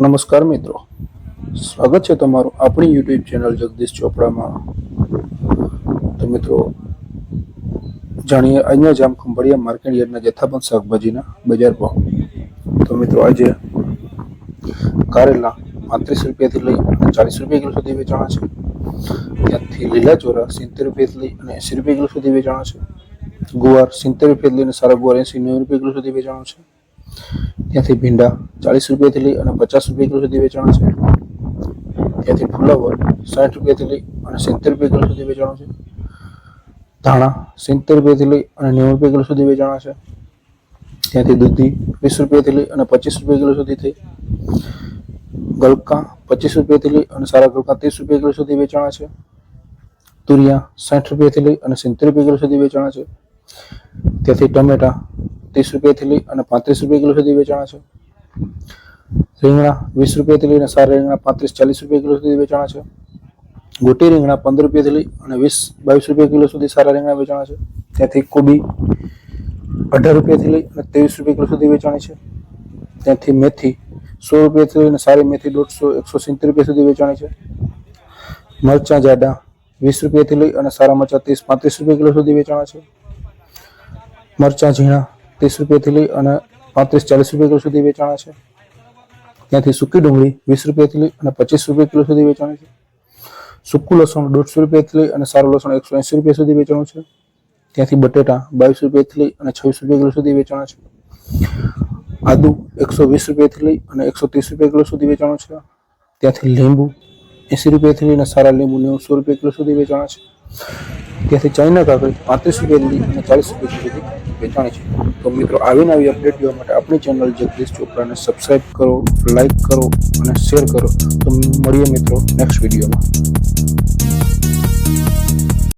નમસ્કાર મિત્રો. સ્વાગત છે તમારું આપણી યુટ્યુબ ચેનલ જગદીશ ચોપડામાં. તો મિત્રો, જાણીએ અહીંયા જામ ખંભાળિયા માર્કેટ યાર્ડના જથ્થાબંધ શાકભાજીના બજાર ભાવ. તો મિત્રો, આજે કારેલા પાંત્રીસ રૂપિયાથી લઈ અને ચાલીસ રૂપિયા કિલો સુધી વેચાણા છે. ત્યાંથી લીલા ચોરા સિત્તેર રૂપિયાથી લઈ અને એંસી રૂપિયા કિલો સુધી વેચાણા છે. ગુવાર સિત્તેર રૂપિયાથી લઈને સારા ગુવાર એંસી નેવું રૂપિયા કિલો સુધી વેચાણો છે. ત્યાંથી ભીંડા ચાલીસ રૂપિયાથી લઈ અને પચાસ રૂપિયા કિલો સુધી વેચાણ છે. ત્યાંથી ફુલાવર સાઠ રૂપિયાથી લઈ અને સિત્તેર રૂપિયા કિલો સુધી વેચાણ છે. ધાણા સિત્તેર રૂપિયાથી લઈ અને નેવું રૂપિયા કિલો સુધી વેચાણ છે. ત્યાંથી દૂધી વીસ રૂપિયાથી લઈ અને પચીસ રૂપિયા કિલો સુધી થઈ. ગલકા પચીસ રૂપિયાથી લઈ અને સારા ગલકા ત્રીસ રૂપિયા કિલો સુધી વેચાણ છે. તુરિયા સાઠ રૂપિયાથી લઈ અને સિત્તેર રૂપિયા કિલો સુધી વેચાણ છે. ત્યાંથી ટમેટા ત્રીસ રૂપિયાથી લઈ અને પાંત્રીસ રૂપિયા કિલો સુધી વેચાણા છે. રીંગણા વીસ રૂપિયાથી લઈને સારા રીંગણા પાંત્રીસ ચાલીસ રૂપિયા કિલો સુધી વેચાણા છે. ગોટી રીંગણા પંદર રૂપિયાથી લઈ અને વીસ બાવીસ રૂપિયા કિલો સુધી સારા રીંગણા વેચાણા છે. ત્યાંથી કોબી અઢાર રૂપિયાથી લઈ અને ત્રેવીસ રૂપિયા કિલો સુધી વેચાણી છે. ત્યાંથી મેથી સો રૂપિયાથી લઈને સારી મેથી દોઢસો, એકસો સિત્તેર રૂપિયા સુધી વેચાણી છે. મરચાં જાડા વીસ રૂપિયાથી લઈ અને સારા મરચાં ત્રીસ, પાંત્રીસ રૂપિયા કિલો સુધી વેચાણા છે. મરચાં ઝીણા ત્રીસ રૂપિયાથી લઈ અને પાંત્રીસ ચાલીસ રૂપિયા કિલો સુધી વેચાણા છે. ત્યાંથી સૂકી ડુંગળી વીસ રૂપિયાથી લઈ અને પચીસ રૂપિયા કિલો સુધી વેચાણી છે. સૂકું લસણ દોઢસો રૂપિયાથી લઈ અને સારું લસણ એકસો એંસી રૂપિયા સુધી વેચાણું છે. ત્યાંથી બટેટા બાવીસ રૂપિયાથી લઈ અને છવ્વીસ રૂપિયા કિલો સુધી વેચાણા છે. આદુ એકસો વીસ રૂપિયાથી લઈ અને એકસો ત્રીસ રૂપિયા કિલો સુધી વેચાણું છે. ત્યાંથી લીંબુ એંસી રૂપિયાથી લઈને સારા લીંબુ નેવસો રૂપિયા કિલો સુધી વેચાણા છે. ત્યાંથી ચાઇના કાકડી પાંત્રીસ રૂપિયાથી લઈ અને ચાલીસ રૂપિયા સુધી વેચાણી છે. તો મિત્રો આવીને નવી અપડેટ જોવા માટે આપણી ચેનલ જગદીશ ચોપડાને સબસ્ક્રાઇબ કરો લાઇક કરો અને શેર કરો. તો મળીએ મિત્રો નેક્સ્ટ વિડીયોમાં